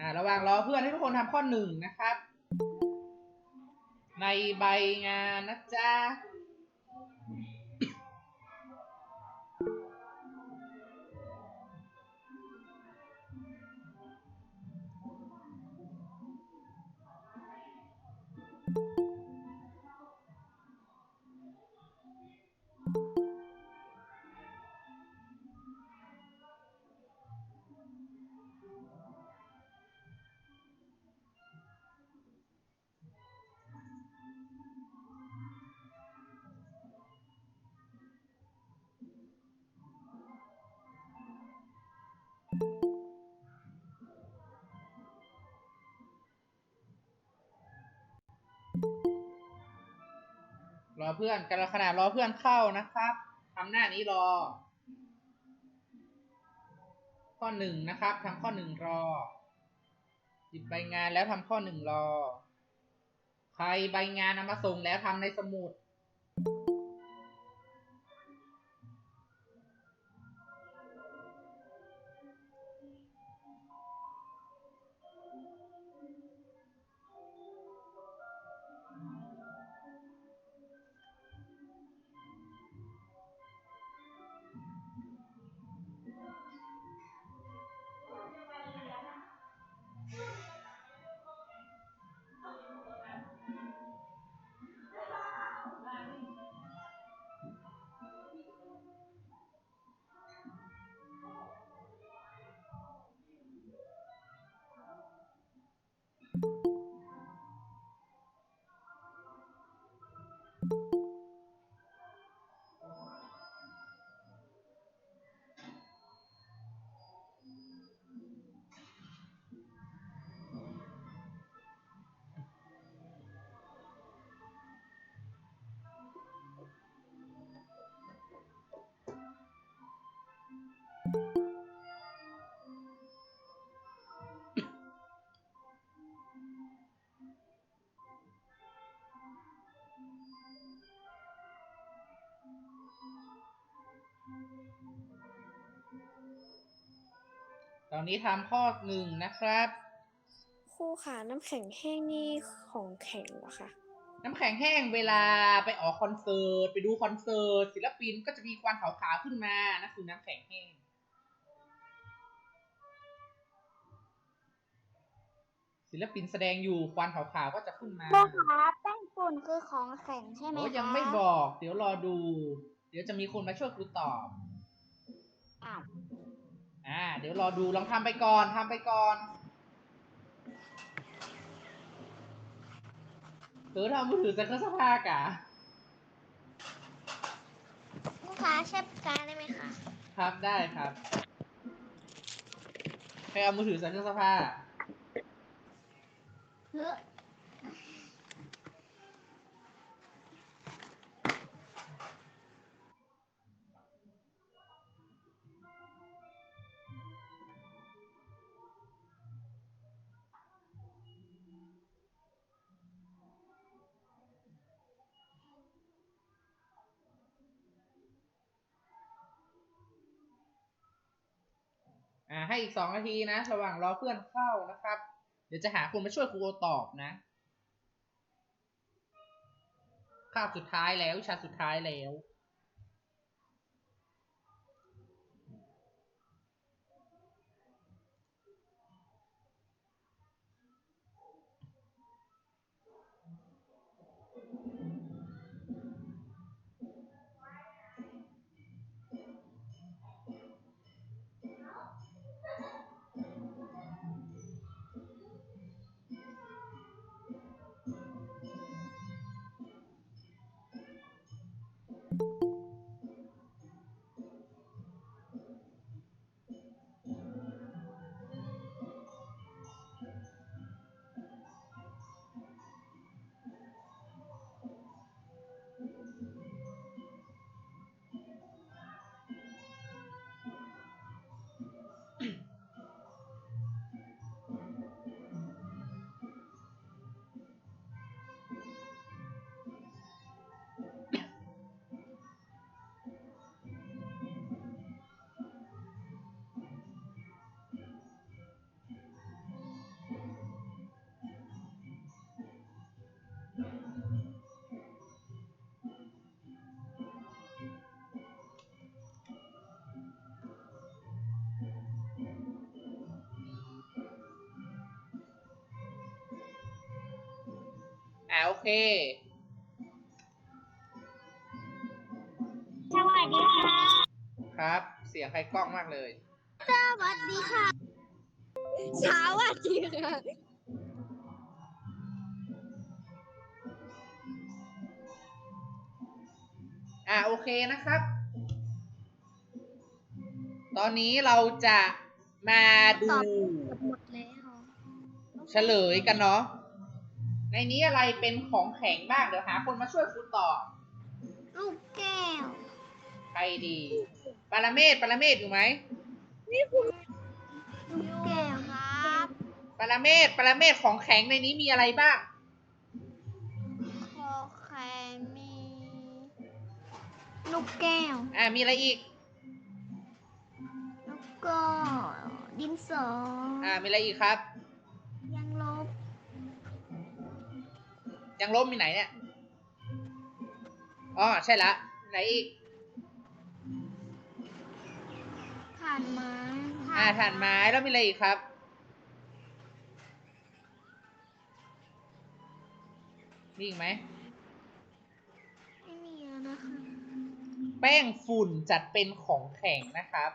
อ่าระหว่างรอเพื่อนให้ทุกคนทำข้อหนึ่งนะครับ ในใบงานนะจ๊ะ เพื่อนกันขนาดรอเพื่อนเข้านะครับทำหน้านี้รอ ข้อหนึ่งนะครับทำข้อหนึ่งรอ หยิบใบงานแล้วทำข้อหนึ่งรอ ใครใบงานนำมาส่งแล้วทำในสมุด อนนี้ทำข้อหนึ่งนะครับ ครูค่ะน้ำแข็งแห้งนี่ของแข็งเหรอคะน้ำแข็งแห้งเวลาไปออกคอนเสิร์ตไปดูคอนเสิร์ตศิลปินก็จะมีควันขาวๆขึ้นมานั่นคือน้ำแข็งแห้งศิลปินแสดงอยู่ควันขาวๆก็จะขึ้นมาครูคะแป้งฝุ่นคือของแข็งใช่ไหมโอ้คะยังไม่บอก เดี๋ยวรอดู เดี๋ยวจะมีคนมาช่วยครูตอบอ้าว อ่าเดี๋ยวรอดูลองทำไปก่อนทำไปก่อนเธอทำมือถือใส่เครื่องซักผ้ากะครูคะใช้ปากกาได้ไหมคะ ครับได้ครับใครเอามือถือใส่เครื่องซักผ้า เฮ้อ อ่าให้อีกสองนาทีนะ ระหว่างรอเพื่อนเข้านะครับ เดี๋ยวจะหาคนมาช่วยครูโอตอบนะคาบสุดท้ายแล้ววิชาสุดท้ายแล้ว เค สวัสดีค่ะ ครับ เสียงใครกล้องมากเลย สวัสดีค่ะเช้าอะจริงค่ะอ่าโอเคนะครับ ตอนนี้เราจะมาดูหมดแล้วเฉลยกันเนาะ ในนี้อะไรเป็นของแข็งบ้าง เดี๋ยวหาคนมาช่วยคุณต่อลูกแก้ว ใครดี ปารเมศปารเมศอยู่ไหมลูกแก้วครับปารเมศปารเมศของแข็งในนี้มีอะไรบ้างคอแคมีลูกแก้ว อ่า มีอะไรอีก แล้วก็ดินสอ อ่า มีอะไรอีกครับ ยังล้มมีไหนเนี่ย อ๋อ ใช่ละ ไหนอีก ถ่านไม้อ่าถ่านไม้แล้วมีอะไรอีกครับ มีอีกไหม ไม่มีแล้วนะคะ แป้งฝุ่นจัดเป็นของแข็งนะครับ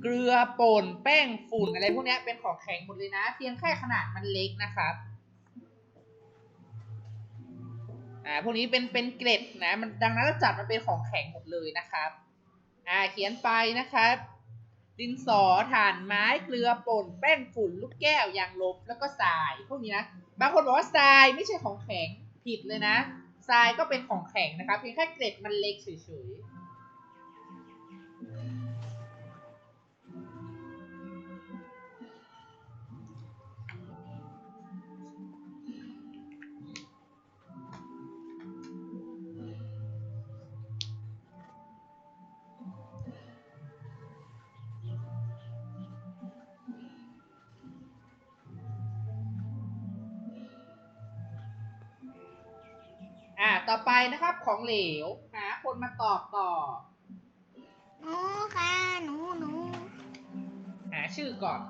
เกลือป่นแป้งฝุ่นอะไรพวกนี้เป็นของแข็งหมดเลยนะ เพียงแค่ขนาดมันเล็กนะครับอ่าพวกนี้เป็นเป็นเกล็ดนะมันดังนั้นเราจัดมันเป็นของแข็งหมดเลยนะครับอ่าเขียนไปนะครับดินสอถ่านไม้เกลือป่นแป้งฝุ่น ลูกแก้วยางลบแล้วก็ทรายพวกนี้นะบางคนบอกว่าทรายไม่ใช่ของแข็งผิดเลยนะทรายก็เป็นของแข็งนะครับเพียงแค่เกล็ดมันเล็กเฉยๆ ต่อไปนะครับของเหลว หาคนมาตอบต่อ หนูค่ะหนูหนูหาชื่อก่อน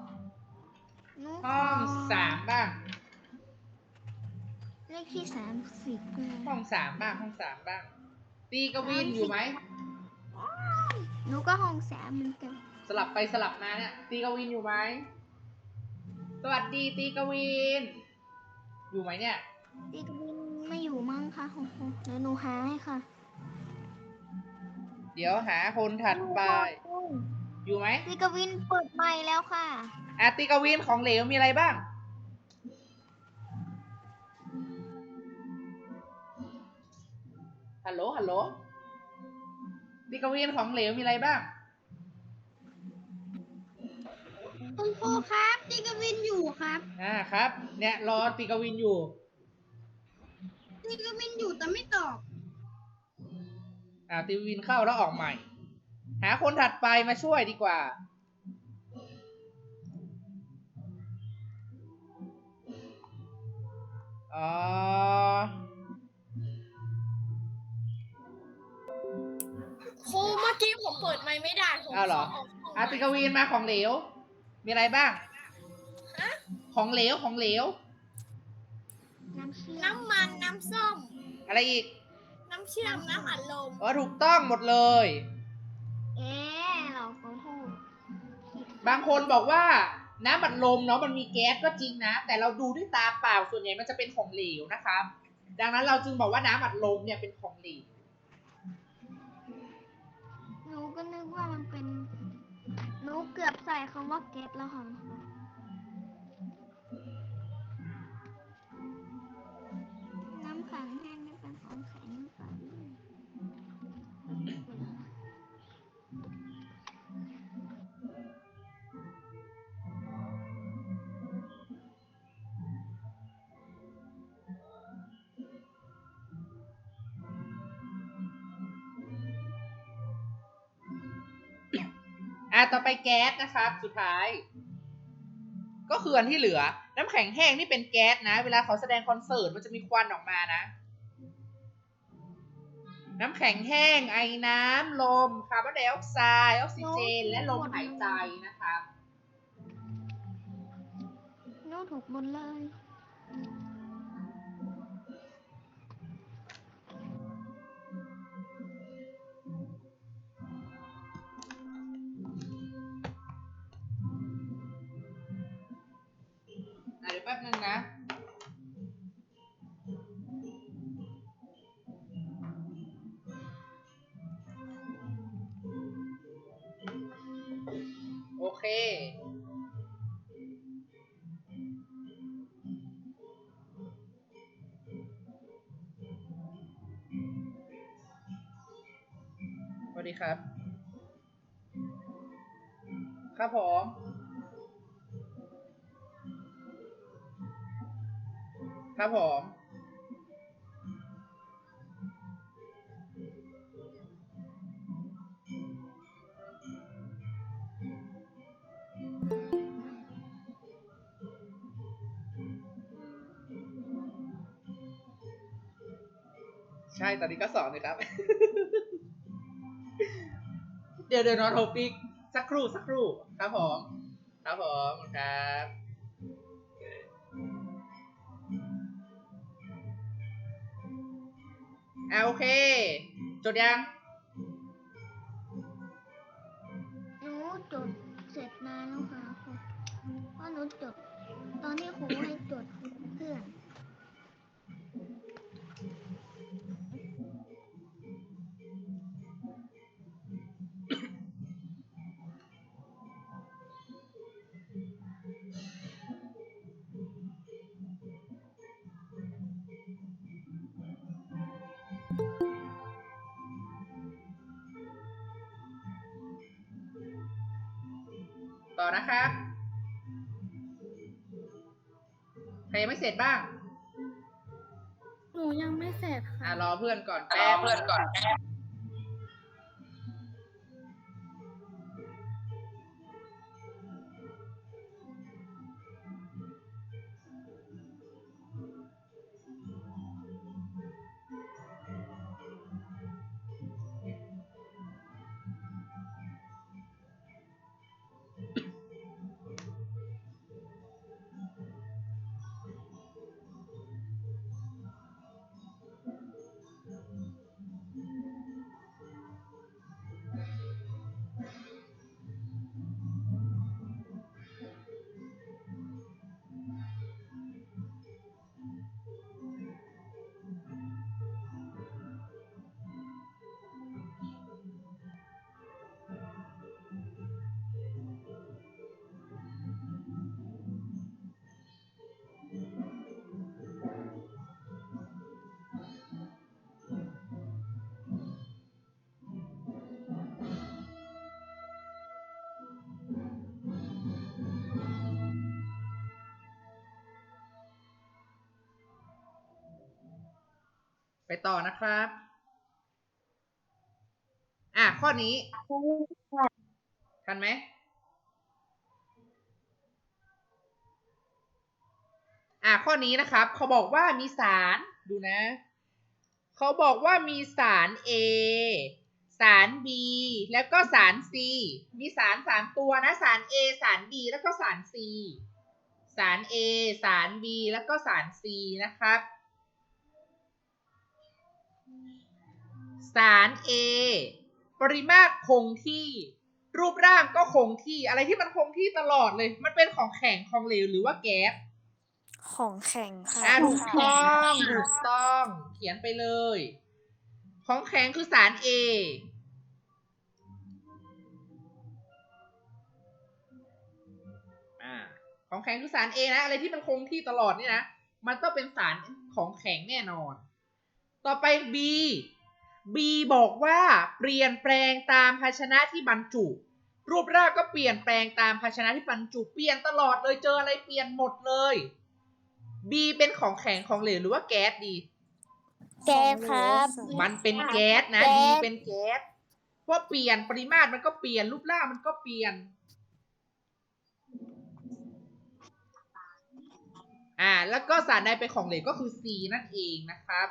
หนูห้องสามบ้าง เลขที่สามสิบเลยห้องสามบ้าง ห้องสามบ้าง ตีกวินอยู่ไหม หนูก็ห้องสามเหมือนกันสลับไปสลับมาเนี่ย ตีกวินอยู่ไหม สวัสดีตีกวิน อยู่ไหมเนี่ย ตีกวิน ไม่อยู่มั้งคะโอ้โหเดี๋ยวหนูหาให้ค่ะเดี๋ยวหาคนถัดไป อยู่ไหมตีกวินเปิดใหม่แล้วค่ะอะตีกวินของเหลวมีอะไรบ้าง ฮัลโหล ฮัลโหลตีกวินของเหลวมีอะไรบ้าง คุณครูครับตีกวินอยู่ครับ อ่าครับ เนี่ยรอตีกวินอยู่ ตีกวินอยู่แต่ไม่ตอบ อ่าตีกวินเข้าแล้วออกใหม่ หาคนถัดไปมาช่วยดีกว่า อ๋อ ครูเมื่อกี้ผมเปิดไมค์ไม่ได้ผมอ้าวเหรอ ขกห้งอาติกวีนมาของเหลว มีอะไรบ้างของเหลวของเหลว น้ำเชื่อมน้ำมันน้ำส้ม อะไรอีก น้ำเชื่อม น้ำอัดลมอ๋อถูกต้องหมดเลย เอ๊ะเราขอโทษบางคนบอกว่าน้ำบัดลมเนาะมันมีแก๊สก็จริงนะ แต่เราดูด้วยตาเปล่าส่วนใหญ่มันจะเป็นของเหลวนะครับดังนั้นเราจึงบอกว่าน้ำอัดลมเนี่ยเป็นของเหลวหนูก็นึกว่ามันเป็น หนูเกือบใส่คำว่าเก็ตแล้วค่ะ น้ำขังแห้งนี่เป็นของแข็งหรือเปล่าอะต่อไปแก๊สนะครับ สุดท้าย ก็คืออันที่เหลือ น้ำแข็งแห้งนี่เป็นแก๊สนะ เวลาเขาแสดงคอนเสิร์ตมันจะมีควันออกมานะ น้ำแข็งแห้ง ไอน้ำลมคาร์บอนไดออกไซด์ออกซิเจน และลมหายใจนะครับหนูถูกหมดเลย อะเดี๋ยวแป๊บนึงนะ โอเค สวัสดีครับ ครับผม ครับผม ใช่ ตอนนี้ก็สอนเลยครับ เดี๋ยวเดี๋ยวนอนโทปิก สักครู่ สักครู่ ครับผม ครับผม ครับ โอเค จดยัง ใครยังไม่เสร็จบ้าง หนูยังไม่เสร็จอะค่ะรอเพื่อนก่อนแป๊บเพื่อนก่อน ไปต่อนะครับ อะข้อนี้ ทันไหม อะข้อนี้นะครับ เขาบอกว่ามีสารดูนะ เขาบอกว่ามีสาร A สาร B แล้วก็สาร C มีสารสามตัวนะ สาร A สาร B แล้วก็สาร C สาร A สาร B แล้วก็สาร C นะครับ สาร A ปริมาตรคงที่ รูปร่างก็คงที่ อะไรที่มันคงที่ตลอดเลย มันเป็นของแข็งของเหลวหรือว่าแก๊สของแข็งค่ะอะถูกต้องถูกต้อง เขียนไปเลย ของแข็งคือสาร A อ่าของแข็งคือสาร A นะ อะไรที่มันคงที่ตลอดเนี่ยนะ มันต้องเป็นสารของแข็งแน่นอน ต่อไป B B บอกว่าเปลี่ยนแปลงตามภาชนะที่บรรจุ รูปร่างก็เปลี่ยนแปลงตามภาชนะที่บรรจุเปลี่ยนตลอดเลยเจออะไรเปลี่ยนหมดเลย B เป็นของแข็งของเหลวหรือว่าแก๊สดี แก๊สครับ มันเป็นแก๊สนะแก๊ดีสเป็นแก๊สเพราะเปลี่ยนปริมาตรมันก็เปลี่ยนรูปร่างมันก็เปลี่ยน อ่า แล้วก็สารใดเป็นของเหลวก็คือ C นั่นเองนะครับ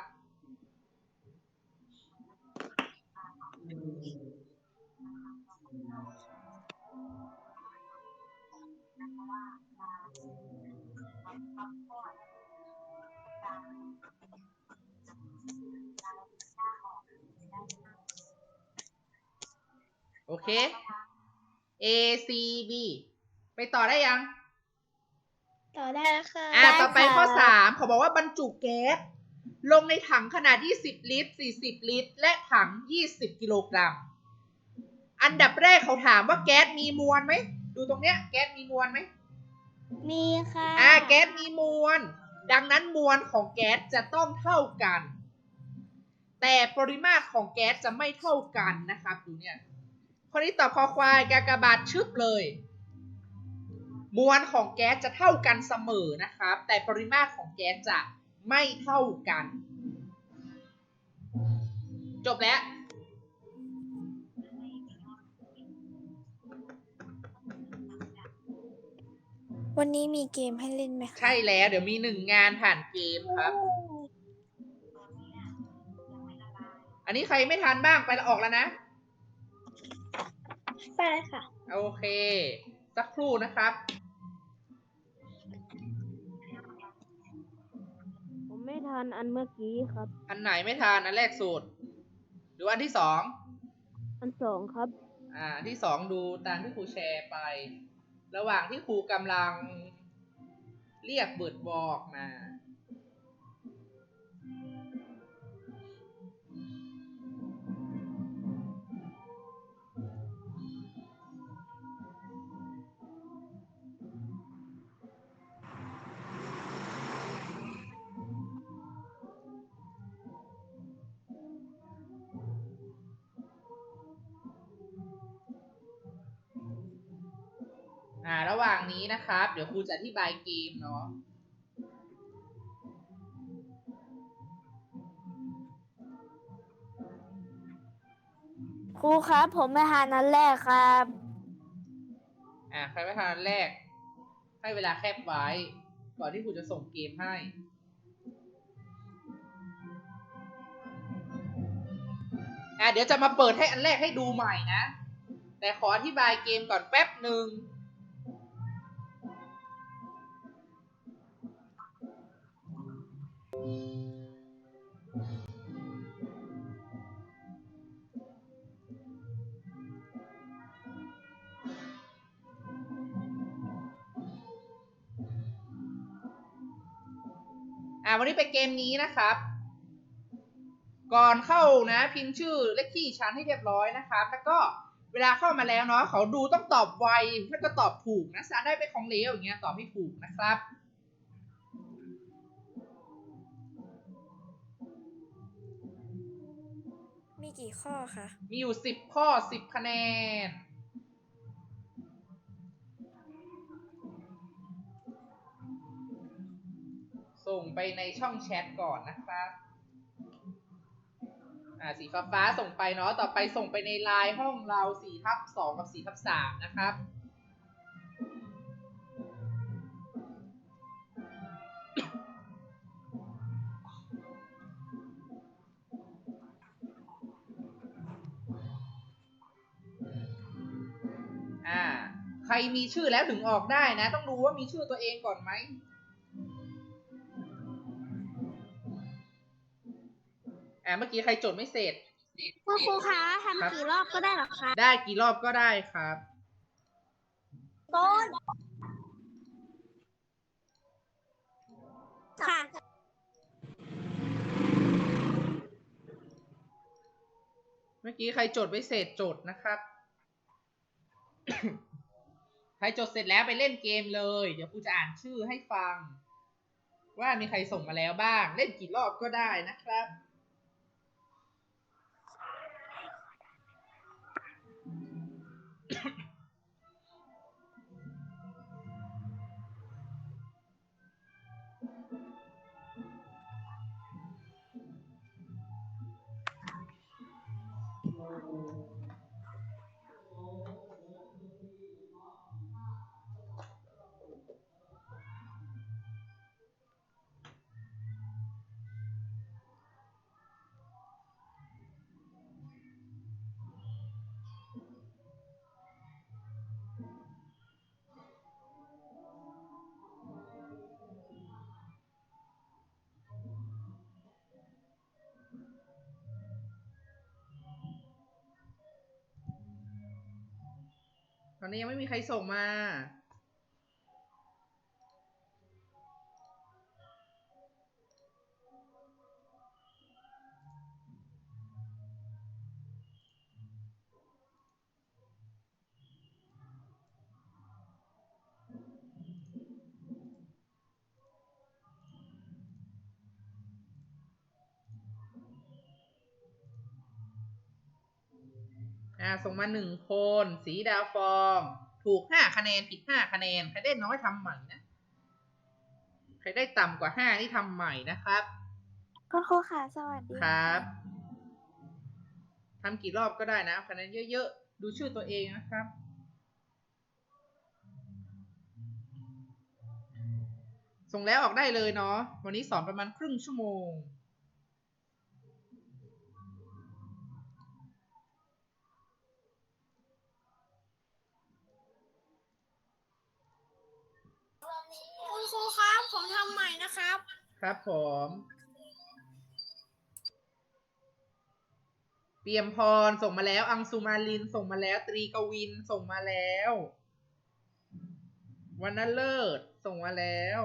โอเค A C B ไปต่อได้ยัง ต่อได้แล้วค่ะอ่าต่อไปข้อสามเขาบอกว่าบรรจุแก๊สลงในถังขนาด 20 ลิตร 40 ลิตร และถัง 20 กิโลกรัม อันดับแรกเขาถามว่าแก๊สมีมวลไหม ดูตรงเนี้ย แก๊สมีมวลไหม มีค่ะ อ่า แก๊สมีมวล ดังนั้นมวลของแก๊สจะต้องเท่ากัน แต่ปริมาตรของแก๊สจะไม่เท่ากันนะครับ ดูเนี่ย ข้อนี้ตอบคอควายกากบาทชึบเลย มวลของแก๊สจะเท่ากันเสมอนะครับ แต่ปริมาตรของแก๊สจะไม่เท่ากัน จบแล้ววันนี้มีเกมให้เล่นไหมคะใช่แล้ว เดี๋ยวมีหนึ่งงานผ่านเกมครับ อันนี้ใครไม่ทันบ้างไปละออกแล้วนะ ไปเลยค่ะ โอเค สักครู่นะครับ ผมไม่ทันอันเมื่อกี้ครับ อันไหนไม่ทันอันแรกสุดหรือว่าอันที่สองอันสองครับ อ่าอันที่สองดูตามที่ครูแชร์ไป ระหว่างที่ครูกำลังเรียกเบิร์ดบอกมา อ่า ระหว่างนี้นะครับ เดี๋ยวครูจะอธิบายเกมเนาะครูครับ ผมไม่ทันอันแรกครับ อ่าใครไม่ทันอันแรก ให้เวลาแคบไว้ ก่อนที่ครูจะส่งเกมให้ อ่าเดี๋ยวจะมาเปิดให้อันแรกให้ดูใหม่นะ แต่ขออธิบายเกมก่อนแป๊บหนึ่ง อ่าวันนี้เป็นเกมนี้นะครับ ก่อนเข้านะ พิมพ์ชื่อเลขที่ชั้นให้เรียบร้อยนะครับ แล้วก็เวลาเข้ามาแล้วเนาะเขาดูต้องตอบไวแล้วก็ตอบถูกนะสารได้เป็นของเหลวอย่างเงี้ยตอบให้ถูกนะครับ กี่ข้อคะมีอยู่สิบข้อสิบคะแนน ส่งไปในช่องแชทก่อนนะครับอ่าสีฟ้าฟ้าส่งไปเนาะต่อไปส่งไปในไลน์ห้องเราสี่ทับสองกับสี่ทับสามนะครับ รมีชื่อแล้วถึงออกได้นะ ต้องดูว่ามีชื่อตัวเองก่อนไหมอ่าเมื่อกี้ใครจดไม่เสร็จ คุณครูคะครับทำกี่รอบก็ได้เหรอคะได้กี่รอบก็ได้ครับ ต้น ค่ะ เมื่อกี้ใครจดไว้เสร็จจดนะครับ ใครจดเสร็จแล้วไปเล่นเกมเลย เดี๋ยวครูจะอ่านชื่อให้ฟัง ว่ามีใครส่งมาแล้วบ้าง เล่นกี่รอบก็ได้นะครับ ตอนนี้ยังไม่มีใครส่งมา อ่าส่งมาหนึ่งคน สีดาวฟอง ถูกห้าคะแนนผิดห้าคะแนน ใครได้น้อยทำใหม่นะ ใครได้ต่ำกว่าห้านี่ทำใหม่นะครับคุณครูค่ะ สวัสดีครับทำกี่รอบก็ได้นะคะแนนเยอะๆ ดูชื่อตัวเองนะครับ ส่งแล้วออกได้เลยเนาะ วันนี้สอนประมาณครึ่งชั่วโมง คุณครูครับ ผมทำใหม่นะครับ ครับผม เปี่ยมพรส่งมาแล้ว อังสุมาลินส่งมาแล้ว ตรีกวินส่งมาแล้ววันนเลิศส่งมาแล้ว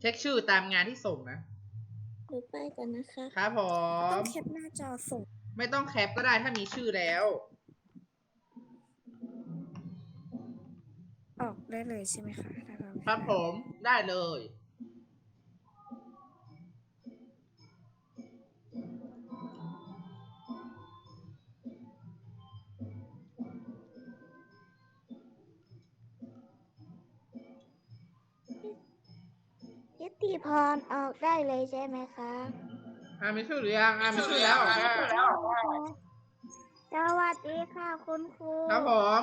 เช็คชื่อตามงานที่ส่งนะหรือไปกันนะคะ ครับผต้อม งแคปหน้าจอส่ง ไม่ต้องแคปก็ได้ถ้ามีชื่อแล้ว ออกได้เลยใช่ไหมคะถ้าเราครับผมได้เลยยติพรออกได้เลยใช่ไหมคะอ่ามีชื่อหรือยังอ่ามีชื่อแล้วอะสวัสดีค่ะคุณครู ครับผม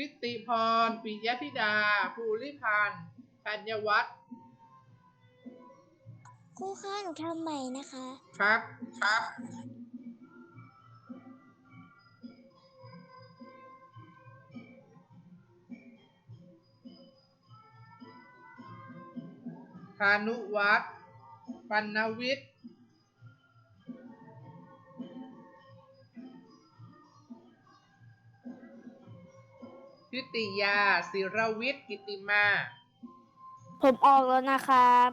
ทิติพร ปิยธิดา ภูริพันธ์ธัญวัฒน์ครูคะหนูทำใหม่นะคะ ครับ ครับ พานุวัฒน์ปัณวิทย์ ทิติยาศิรวิทย์กิติมา ผมออกแล้วนะครับ